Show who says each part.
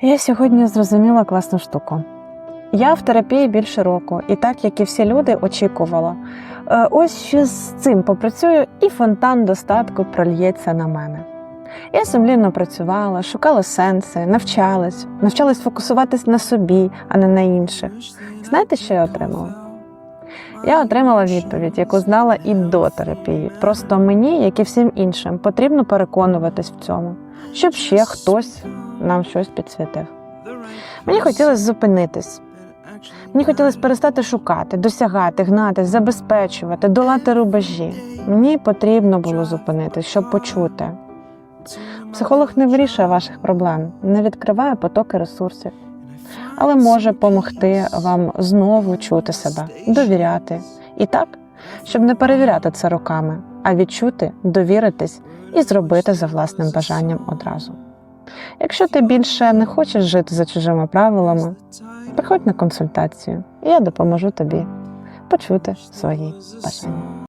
Speaker 1: Я сьогодні зрозуміла класну штуку. Я в терапії більше року, і так як і всі люди, очікувала. Е, Ось що з цим попрацюю, і фонтан достатку прольється на мене. Я сумлінно працювала, шукала сенси, навчалась, навчалась фокусуватись на собі, а не на інших. Знаєте, що я отримала? Я отримала відповідь, яку знала і до терапії. Просто мені, як і всім іншим, потрібно переконуватись в цьому, щоб ще хтось нам щось підсвітив. Мені хотілося зупинитись. Мені хотілося перестати шукати, досягати, гнатись, забезпечувати, долати рубежі. Мені потрібно було зупинитись, щоб почути. Психолог не вирішує ваших проблем, не відкриває потоки ресурсів, але може допомогти вам знову чути себе, довіряти. І так, щоб не перевіряти це роками, а відчути, довіритись і зробити за власним бажанням одразу. Якщо ти більше не хочеш жити за чужими правилами, приходь на консультацію, і я допоможу тобі почути свої бажання.